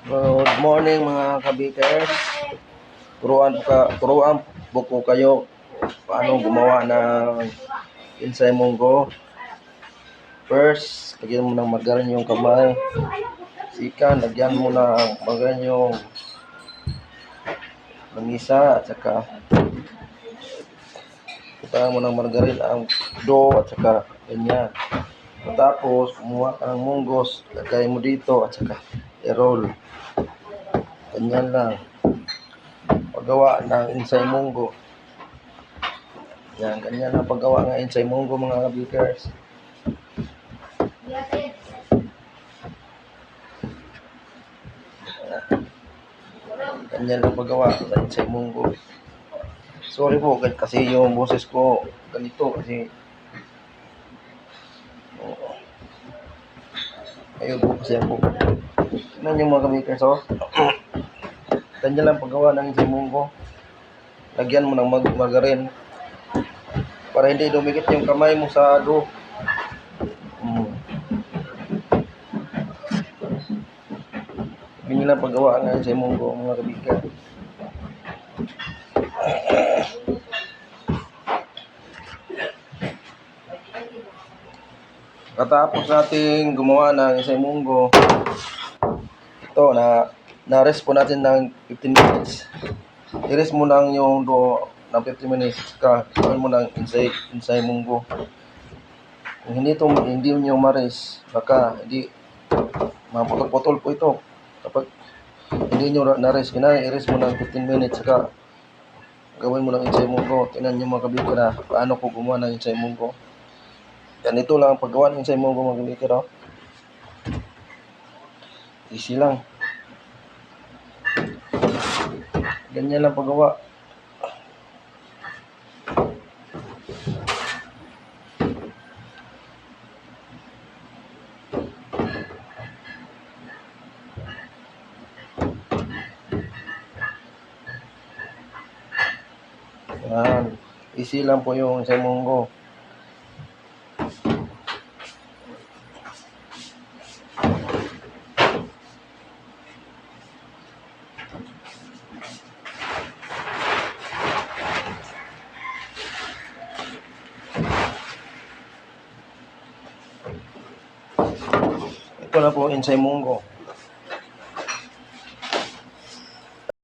Good morning mga kabikers. Turuan ka, turuan po kayo paano gumawa ng insay munggo. First, lagyan mo ng margarin yung kamay. Sikan, lagyan mo ng margarin yung lamisa at saka Kita mo ng margarin ang dough at saka ganyan. Tapos, kumuha ka ng munggos, lagay mo dito at saka i-roll. Ganyan lang. Paggawa ng insay munggo. Yan, ganyan lang paggawa ng insay munggo mga kabikers. Ganyan lang paggawa ng insay munggo. Sorry po kasi yung boses ko ganito kasi. Ayun po kasi ako. Tignan yung mga kabikers oh. Ganyan lang paggawa ng insay munggo. Lagyan mo ng mag margarin para hindi dumikit yung kamay mo sa dough. Mm. Ganyan lang paggawa ng insay munggo mga kabikers. Katapos nating gumawa ng isang munggo, ito na na-rest po natin ng 15 minutes. I-rest mo lang yung do ng 15 minutes ka gawin mo ng insay insay munggo. Kung hindi to hindi niyo ma-rest, baka hindi maputol-putol po ito. Kapag hindi niyo na-rest, kina i-rest mo ng 15 minutes saka gawin mo ng insay munggo. Tingnan niyo mga kabiko na paano ko gumawa ng insay munggo. Ganito lang ang paggawa ng insay munggo mga kabiko. Oh. Easy lang. Ganyan lang paggawa. Yan. Easy lang po yung insay Ito na po insay munggo.